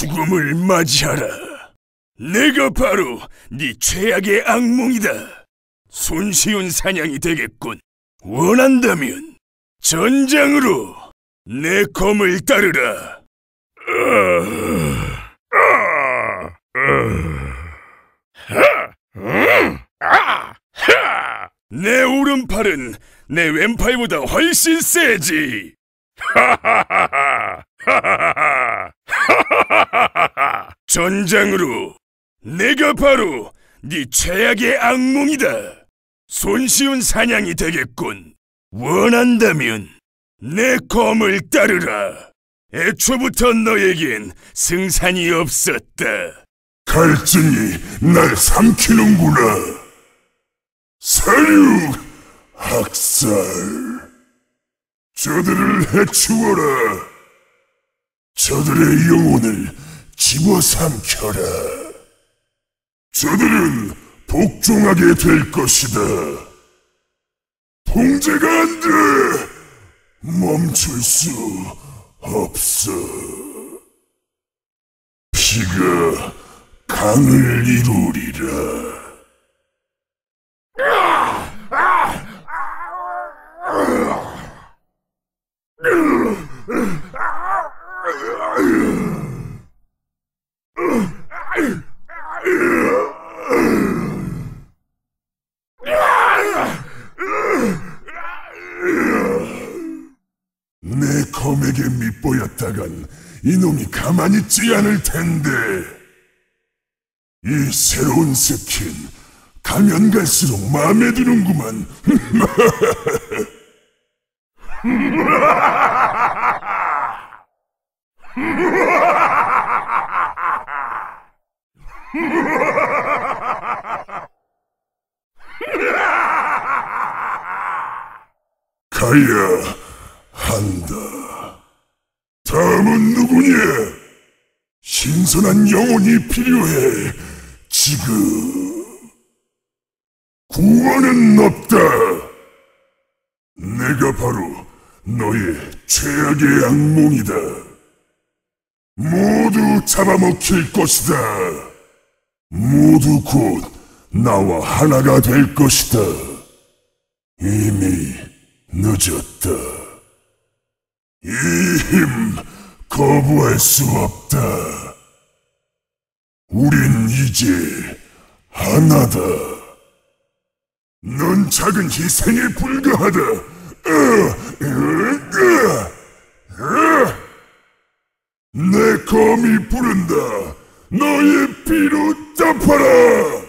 죽음을 맞이하라. 내가 바로 네 최악의 악몽이다. 손쉬운 사냥이 되겠군. 원한다면 전장으로 내 검을 따르라. 내 오른팔은 내 왼팔보다 훨씬 세지. 전장으로 내가 바로 네 최악의 악몽이다. 손쉬운 사냥이 되겠군. 원한다면 내 검을 따르라. 애초부터 너에겐 승산이 없었다. 갈증이 날 삼키는구나. 사륙, 학살. 저들을 해치워라. 저들의 영혼을 집어삼켜라. 저들은 복종하게 될 것이다. 봉제가 안 돼! 멈출 수 없어. 피가 강을 이루리라. 내 검에게 밑보였다간 이놈이 가만히 있지 않을 텐데. 이 새로운 스킨 가면 갈수록 마음에 드는구만. 가야 한다. 다음은 누구냐? 신선한 영혼이 필요해. 지금 구원은 없다. 내가 바로 너의 최악의 악몽이다. 모두 잡아먹힐 것이다. 모두 곧 나와 하나가 될 것이다. 이미 늦었다. 이 힘 거부할 수 없다. 우린 이제 하나다. 넌 작은 희생에 불과하다. 내 검이 부른다. 너의 피로 덮어라.